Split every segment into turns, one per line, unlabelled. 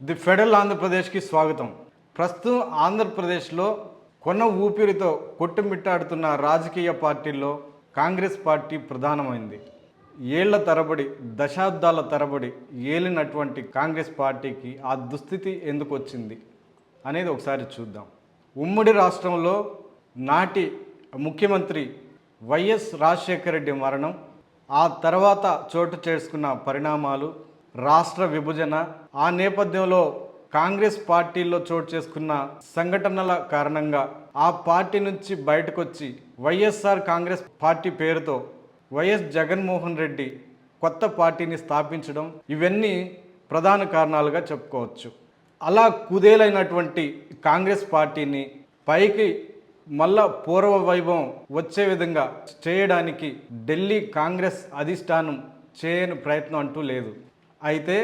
The federal ఆంధ్రప్రదేశ్కి స్వాగతం. ప్రస్తుతం ఆంధ్రప్రదేశ్లో కొన్న ఊపిరితో కొట్టుమిట్టాడుతున్న రాజకీయ పార్టీల్లో కాంగ్రెస్ పార్టీ ప్రధానమైంది. ఏళ్ళ తరబడి దశాబ్దాల తరబడి ఏలినటువంటి కాంగ్రెస్ పార్టీకి ఆ దుస్థితి ఎందుకు వచ్చింది అనేది ఒకసారి చూద్దాం. ఉమ్మడి రాష్ట్రంలో నాటి ముఖ్యమంత్రి వైఎస్ రాజశేఖర రెడ్డి మరణం ఆ తర్వాత చోటు చేసుకున్న పరిణామాలు రాష్ట్ర విభజన ఆ నేపథ్యంలో కాంగ్రెస్ పార్టీలో చోటు చేసుకున్న సంఘటనల కారణంగా ఆ పార్టీ నుంచి బయటకొచ్చి వైఎస్ఆర్ కాంగ్రెస్ పార్టీ పేరుతో వైఎస్ జగన్మోహన్ రెడ్డి కొత్త పార్టీని స్థాపించడం ఇవన్నీ ప్రధాన కారణాలుగా చెప్పుకోవచ్చు. అలా కుదేలైనటువంటి కాంగ్రెస్ పార్టీని పైకి మళ్ళా పూర్వ వైభవం వచ్చే విధంగా చేయడానికి ఢిల్లీ కాంగ్రెస్ అధిష్టానం చేయని ప్రయత్నం అంటూ లేదు. అయితే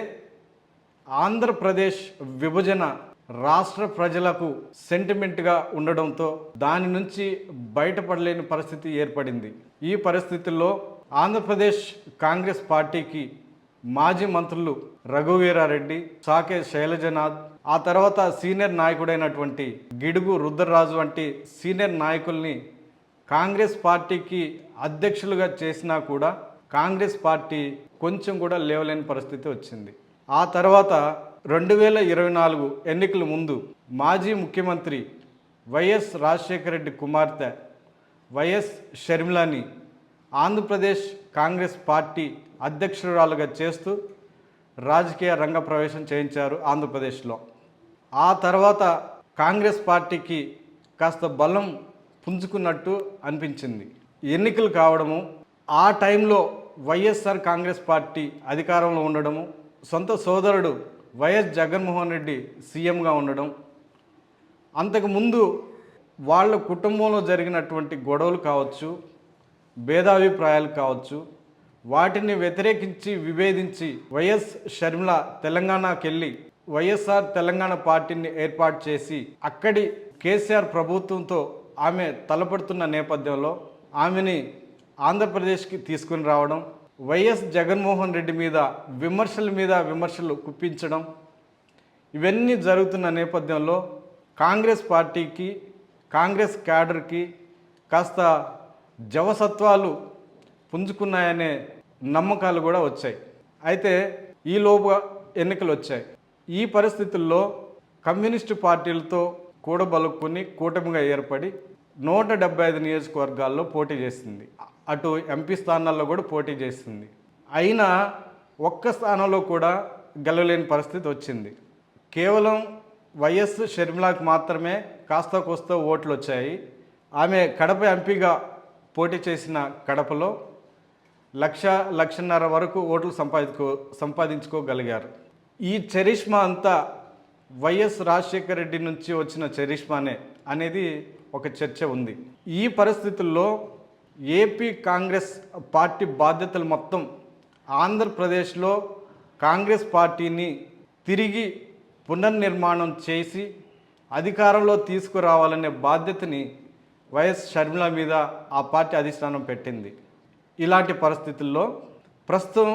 ఆంధ్రప్రదేశ్ విభజన రాష్ట్ర ప్రజలకు సెంటిమెంట్గా ఉండడంతో దాని నుంచి బయటపడలేని పరిస్థితి ఏర్పడింది. ఈ పరిస్థితుల్లో ఆంధ్రప్రదేశ్ కాంగ్రెస్ పార్టీకి మాజీ మంత్రులు రఘువీరారెడ్డి సాకే శైలజనాథ్ ఆ తర్వాత సీనియర్ నాయకుడైనటువంటి గిడుగు రుద్రరాజు వంటి సీనియర్ నాయకుల్ని కాంగ్రెస్ పార్టీకి అధ్యక్షులుగా చేసినా కూడా కాంగ్రెస్ పార్టీ కొంచెం కూడా లేవలేని పరిస్థితి వచ్చింది. ఆ తర్వాత రెండు వేల ఇరవై నాలుగు ఎన్నికల ముందు మాజీ ముఖ్యమంత్రి వైఎస్ రాజశేఖర రెడ్డి కుమార్తె వైఎస్ షర్మిలాని ఆంధ్రప్రదేశ్ కాంగ్రెస్ పార్టీ అధ్యక్షురాలుగా చేస్తూ రాజకీయ రంగ ప్రవేశం చేయించారు ఆంధ్రప్రదేశ్లో. ఆ తర్వాత కాంగ్రెస్ పార్టీకి కాస్త బలం పుంజుకున్నట్టు అనిపించింది. ఎన్నికలు కావడము ఆ టైంలో వైఎస్ఆర్ కాంగ్రెస్ పార్టీ అధికారంలో ఉండడము సొంత సోదరుడు వైఎస్ జగన్మోహన్ రెడ్డి సీఎంగా ఉండడం అంతకుముందు వాళ్ళ కుటుంబంలో జరిగినటువంటి గొడవలు కావచ్చు భేదాభిప్రాయాలు కావచ్చు వాటిని వ్యతిరేకించి విభేదించి వైఎస్ షర్మిల తెలంగాణకి వెళ్ళి వైఎస్ఆర్ తెలంగాణ పార్టీని ఏర్పాటు చేసి అక్కడి కేసీఆర్ ప్రభుత్వంతో ఆమె తలపడుతున్న నేపథ్యంలో ఆమెని ఆంధ్రప్రదేశ్కి తీసుకుని రావడం వైఎస్ జగన్మోహన్ రెడ్డి మీద విమర్శల మీద విమర్శలు కుప్పించడం ఇవన్నీ జరుగుతున్న నేపథ్యంలో కాంగ్రెస్ పార్టీకి కాంగ్రెస్ క్యాడర్కి కాస్త జవసత్వాలు పుంజుకున్నాయనే నమ్మకాలు కూడా వచ్చాయి. అయితే ఈలోపు ఎన్నికలు వచ్చాయి. ఈ పరిస్థితుల్లో కమ్యూనిస్టు పార్టీలతో కూడబలుక్కుని కూటమిగా ఏర్పడి నూట డెబ్బై ఐదు నియోజకవర్గాల్లో పోటీ చేసింది. అటు ఎంపీ స్థానాల్లో కూడా పోటీ చేసింది అయినా ఒక్క స్థానంలో కూడా గెలవలేని పరిస్థితి వచ్చింది. కేవలం వైఎస్ షర్మిలాకు మాత్రమే కాస్త కోస్త ఓట్లు వచ్చాయి. ఆమె కడప ఎంపీగా పోటీ చేసిన కడపలో లక్ష లక్షన్నర వరకు ఓట్లు సంపాదించుకో సంపాదించుకోగలిగారు. ఈ చరిష్మా అంతా వైఎస్ రాజశేఖర రెడ్డి నుంచి వచ్చిన చరిష్మానే అనేది ఒక చర్చ ఉంది. ఈ పరిస్థితుల్లో ఏపీ కాంగ్రెస్ పార్టీ బాధ్యతలు మొత్తం ఆంధ్రప్రదేశ్లో కాంగ్రెస్ పార్టీని తిరిగి పునర్నిర్మాణం చేసి అధికారంలో తీసుకురావాలనే బాధ్యతని వైఎస్ షర్మిల మీద ఆ పార్టీ అధిష్టానం పెట్టింది. ఇలాంటి పరిస్థితుల్లో ప్రస్తుతం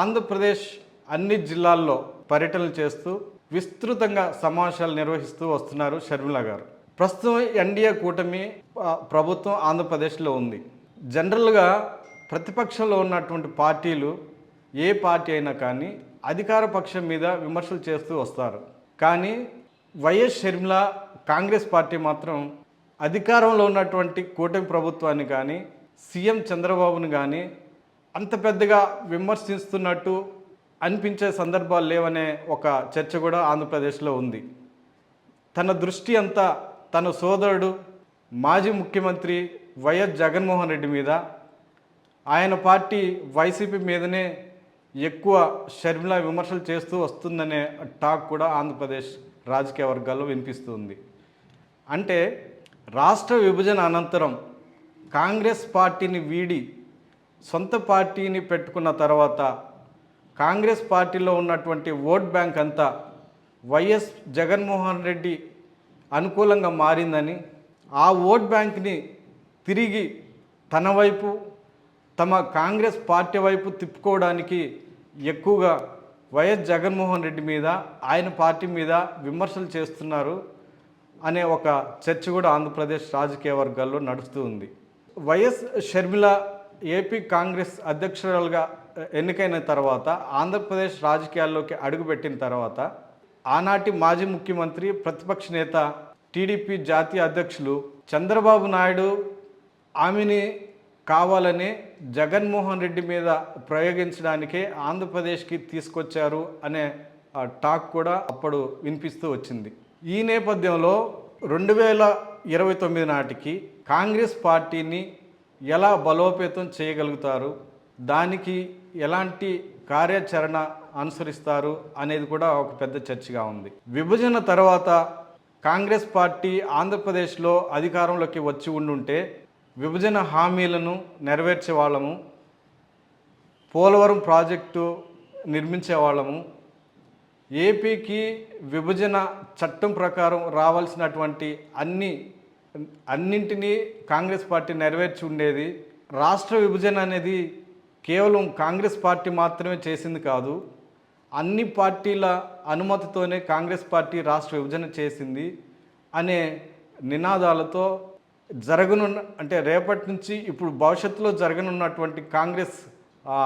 ఆంధ్రప్రదేశ్ అన్ని జిల్లాల్లో పర్యటనలు చేస్తూ విస్తృతంగా సమావేశాలు నిర్వహిస్తూ వస్తున్నారు షర్మిల గారు. ప్రస్తుతం ఎన్డీఏ కూటమి ప్రభుత్వం ఆంధ్రప్రదేశ్లో ఉంది. జనరల్గా ప్రతిపక్షంలో ఉన్నటువంటి పార్టీలు ఏ పార్టీ అయినా కానీ అధికార పక్షం మీద విమర్శలు చేస్తూ వస్తారు. కానీ వైఎస్ షర్మిల కాంగ్రెస్ పార్టీ మాత్రం అధికారంలో ఉన్నటువంటి కూటమి ప్రభుత్వాన్ని కానీ సీఎం చంద్రబాబును కానీ అంత పెద్దగా విమర్శిస్తున్నట్టు అనిపించే సందర్భాలు లేవనే ఒక చర్చ కూడా ఆంధ్రప్రదేశ్లో ఉంది. తన దృష్టి అంతా తన సోదరుడు మాజీ ముఖ్యమంత్రి వైఎస్ జగన్మోహన్ రెడ్డి మీద. ఆయన పార్టీ వైసీపీ మీదనే ఎక్కువ షర్మిల విమర్శలు చేస్తూ వస్తుందనే టాక్ కూడా ఆంధ్రప్రదేశ్ రాజకీయ వర్గాల్లో వినిపిస్తుంది. అంటే రాష్ట్ర విభజన అనంతరం కాంగ్రెస్ పార్టీని వీడి సొంత పార్టీని పెట్టుకున్న తర్వాత కాంగ్రెస్ పార్టీలో ఉన్నటువంటి ఓట్ బ్యాంక్ అంతా వైఎస్ జగన్మోహన్ రెడ్డి అనుకూలంగా మారిందని ఆ ఓట్ బ్యాంక్ని తిరిగి తన వైపు తమ కాంగ్రెస్ పార్టీ వైపు తిప్పుకోవడానికి ఎక్కువగా వైఎస్ జగన్మోహన్ రెడ్డి మీద ఆయన పార్టీ మీద విమర్శలు చేస్తున్నారు అనే ఒక చర్చ కూడా ఆంధ్రప్రదేశ్ రాజకీయ వర్గాల్లో నడుస్తూ ఉంది. వైఎస్ షర్మిల ఏపీ కాంగ్రెస్ అధ్యక్షురాలుగా ఎన్నికైన తర్వాత ఆంధ్రప్రదేశ్ రాజకీయాల్లోకి అడుగుపెట్టిన తర్వాత ఆనాటి మాజీ ముఖ్యమంత్రి ప్రతిపక్ష నేత టీడీపీ జాతీయ అధ్యక్షులు చంద్రబాబు నాయుడు ఆమెని కావాలని జగన్మోహన్ రెడ్డి మీద ప్రయోగించడానికే ఆంధ్రప్రదేశ్కి తీసుకొచ్చారు అనే టాక్ కూడా అప్పుడు వినిపిస్తూ వచ్చింది. ఈ నేపథ్యంలో రెండు వేల ఇరవై తొమ్మిది నాటికి కాంగ్రెస్ పార్టీని ఎలా బలోపేతం చేయగలుగుతారు? దానికి ఎలాంటి కార్యాచరణ అనుసరిస్తారు అనేది కూడా ఒక పెద్ద చర్చగా ఉంది. విభజన తర్వాత కాంగ్రెస్ పార్టీ ఆంధ్రప్రదేశ్లో అధికారంలోకి వచ్చి ఉండుంటే విభజన హామీలను నెరవేర్చే వాళ్ళము పోలవరం ప్రాజెక్టు నిర్మించే వాళ్ళము ఏపీకి విభజన చట్టం ప్రకారం రావాల్సినటువంటి అన్ని అన్నింటినీ కాంగ్రెస్ పార్టీ నెరవేర్చి ఉండేది. రాష్ట్ర విభజన అనేది కేవలం కాంగ్రెస్ పార్టీ మాత్రమే చేసింది కాదు అన్ని పార్టీల అనుమతితోనే కాంగ్రెస్ పార్టీ రాష్ట్ర విభజన చేసింది అనే నినాదాలతో జరగనున్న అంటే రేపటి నుంచి ఇప్పుడు భవిష్యత్తులో జరగనున్నటువంటి కాంగ్రెస్ ఆ,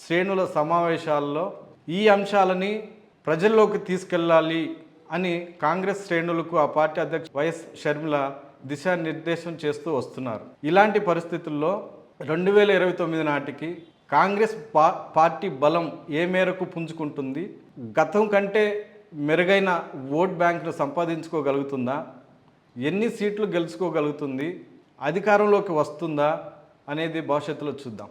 శ్రేణుల సమావేశాల్లో ఈ అంశాలని ప్రజల్లోకి తీసుకెళ్ళాలి అని కాంగ్రెస్ శ్రేణులకు ఆ పార్టీ అధ్యక్ష వైఎస్ షర్మిల దిశానిర్దేశం చేస్తూ వస్తున్నారు. ఇలాంటి పరిస్థితుల్లో రెండు వేల ఇరవై తొమ్మిది నాటికి కాంగ్రెస్ పా పార్టీ బలం ఏ మేరకు పుంజుకుంటుంది? గతం కంటే మెరుగైన ఓట్ బ్యాంక్ను సంపాదించుకోగలుగుతుందా? ఎన్ని సీట్లు గెలుచుకోగలుగుతుంది? అధికారంలోకి వస్తుందా? అనేది భవిష్యత్తులో చూద్దాం.